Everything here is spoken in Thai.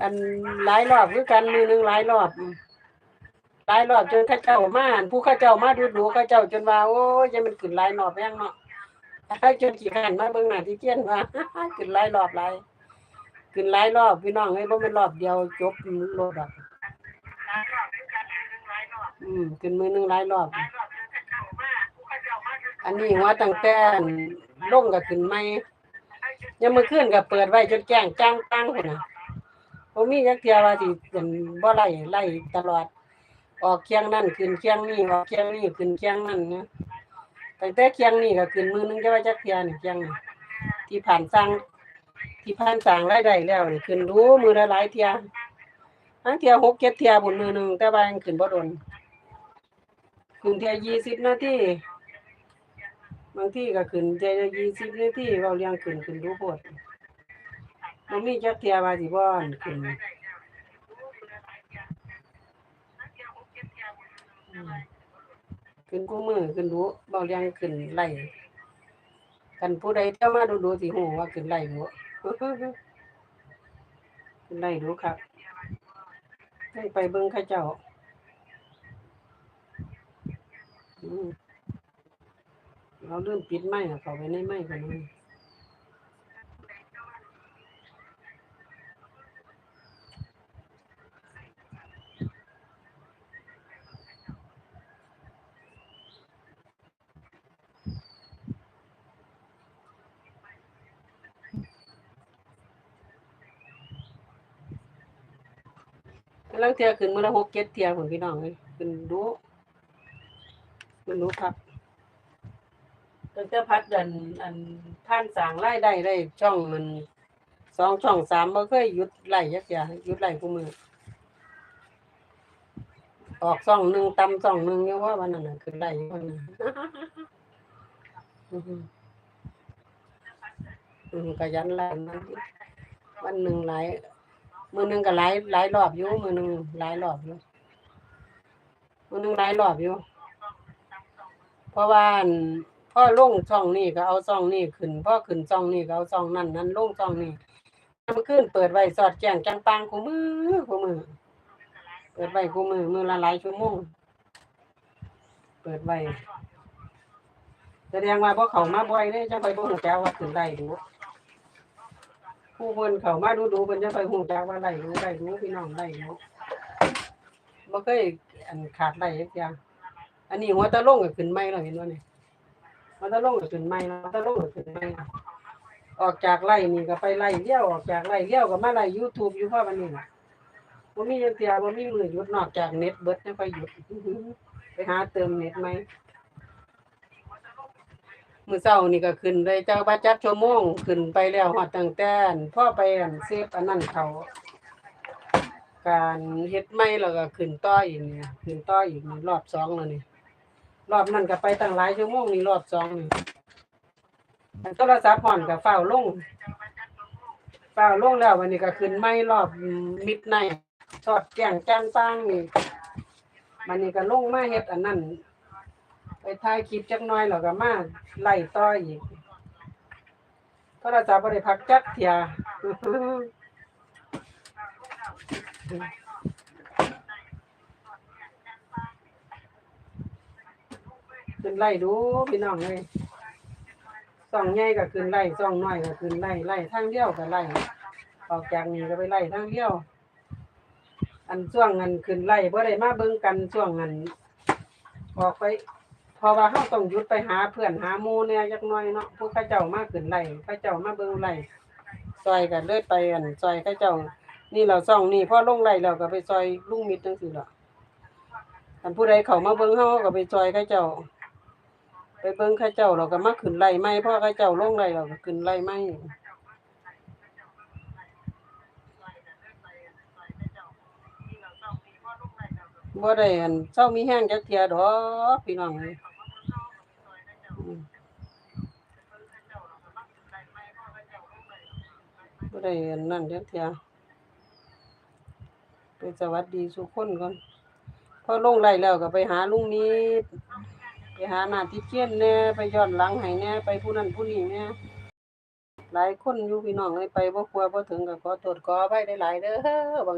อันหลายรอบคือกันมือหนึงหลายรอบหลายรอบจนข้าเจ้ามาอันผู้ข้าเจ้ามาดูดูข้าเจ้าจนว่าโอ้ยยังมันขึ้นหลายรอบแม่งเนาะจนขี้ขันมาเบิ่งหน้าที่เจียนว่าขึ้นหลายรอบหลายขึ้นหลายรอบพี่น้องเอ้ยบ่แม่นรอบเดียวจบรถดอกอืมขึ้นมือหนึงหลายรอบ อันนี้ว่าตั้งแต่ลงก็ขึ้นใหม่ ยังมื้อคืนก็เปิดไว้จนแจ้งจ้างตั้งพุ่นน่ะบ่มีจักเทียว่าสิเป็นบ่ไล่ไล่ตลอด ออกเคียงนั่นขึ้นเคียงนี่ออกเคียงนี่ขึ้นเคียงนั่นนะตั้งแต่เคียงนี่ก็ขึ้นมือหนึงจะว่าจักเทียนี่เคียงนี่ที่ผ่านสร้างที่ผ่านสร้างรายได้แล้วนี่ขึ้นรู้มือละหลายเทียทั้งเทียหกเจ็ดเทียบนมือหนึ่งแต่ว่ายังขึ้นบ่โดนขึ้นเทียยี่สิบนาที บางที่ก็ขึ้นใจละยี่สิบนาทีเราเลี้ยงขึ้นขึ้นดูโพดมันมีจักเทียว่าสิบอนขึ้นขึ้นกูมือขึ้นดูเบาเลี้ยงขึ้นไหลกันผู้ใดเที่ยวมาดูดูสิหูว่าขึ้นไหล่ดูขึ้นไหล่ดูครับให้ไปเบิ่งข้าเจ้า อืม เราเริ่มปิดไม้เขาไปในไม้กันเลยลังเทียขึ้นมือละหกเจ็ดเทียผลพี่น้องเลยขึ้นดูขึ้นดูครับ ตั้งแต่พัดดันอันท่านสร้างรายได้ได้ช่องมันสองช่องสามบ่เคยหยุดไล่ยักอย่าหยุดไล่ผู้มือ ออกช่องหนึ่งตำช่องหนึ่งเนี่ยว่าวันนั้นน่ะคือไล่คนนั้นอือหืออืมขยันไล่มันวันหนึ่งหลายมือหนึ่งก็หลายหลายรอบอยู่มือหนึ่งหลายรอบอยู่มือหนึ่งหลายรอบอยู่เพราะว่า พ่อลงช่องนี้ก็เอาช่องนี้ขึ้นพ่อขึ้นช่องนี้ก็เอาช่องนั้นนั้นลงช่องนี้มันขึ้นเปิดไว้สอดแจ้งจังปังคู่มือคู่มือ เปิดไว้คู่มือมือละหลายชั่วโมงเปิดไว้แสดงว่าพอเขามาบ่อยเลยจะไปบ่ฮู้จักว่าขึ้นได้ดูผู้คนเขามาดูดูเพิ่นจะไปฮู้จักว่าได้ดูได้ดูพี่น้องได้ดูบ่เคยอันขาดได้จักอย่างอันนี้หัวตะลงก็ขึ้นใหม่แล้วเห็นบ่นี่ หัวตะลงก็ขึ้นใหม่แล้วหัวตะลงก็ขึ้นใหม่แล้วออกจากไร่นี่ก็ไปไร่เลี้ยวออกจากไร่เลี้ยวก็มาไร่ YouTube อยู่พราะวันนี้ล่ะบ่มีจังเที่ยบ่ามีมือหยุดนอกจากเน็ตเบิดจังไปหยุดไปหาเติมเน็ตใหมมือเช้านี่ก็ขึ้นได้เจ้าว่าจักชั่วโมงขึ้นไปแล้วฮอดตั้งแต่อั่นพ่อไปอันเซฟอันนั้นเขา การเฮ็ดใหม่แล้วก็ขึ้นต่ออีกนี่ขึ้นต่ออีกรอบสองแล้วนี่ รอบนั้นก็ไปตั้งหลายชั่วโมงนี่รอบสองนี่อันโทรศัพท์ห่อนก็เฝ้าวลงเฝ้าวลงแล้ววันนี้ก็ขึ้นไม่รอบมิดไนทอดแกงแกงปังนี่มันนี่ก็ลงมาเฮ็ดอันนั้นไปถ่ายคลิปจักหน่อยแล้วก็มาไล่ต่ออีกโทรศัพท์บ่ได้พักจักเที่ย ขึ้นไล่ดูพี่น้องเลยส่องใหญ่ก็ขึ้นไล่ส่องน้อยก็ขึ้นไล่ไล่ทางเดียวก็ไล่ออกจากนี้ก็ไปไล่ทางเดียว อันช่วงเงินขึ้นไล่บ่ได้มาเบิ่งกันช่วงเงินออกไปพราะว่าเฮาต้องหยุดไปหาเพื่อนหาหมู่แหน่จักน่อยเนาะผู้เขาเจ้ามาขึ้นไล่เขาเจ้ามาเบิ่งไล่ซอยกันเลยไปอันซอยเขาเจ้า นี่เราซ่องนี่พ่อลงไล่แล้วก็ไปซอยลุงมิตรจังซี่ล่ะอันผู้ใดเข้ามาเบิ่งเฮาก็ไปซอยเขาเจ้า ไปเบิ่งข้าเจ้าเราก็มาขึ้นไล่ไม้เพราะเข้าเจ้าลงไล่เราก็ขึ้นไล่ไม้บ่ได้อันเช้ามีแห้งจักเทียดอกพี่น้องเอ้ยบ่ได้อันนั่นจักเทียไปสวัสดีทุกคนก่อนพอลงไล่แล้วก็ไปหาลุงนิด หาหน้าที่เกียนแน่ไปย้อนหลังให้แน่ไปผู้นั้นผู้นี้แน่หลายคนอยู่พี่น้องเลยไปบ่ครัวบ่ถึงกับขอตรวจขอไปได้หลายเด้อ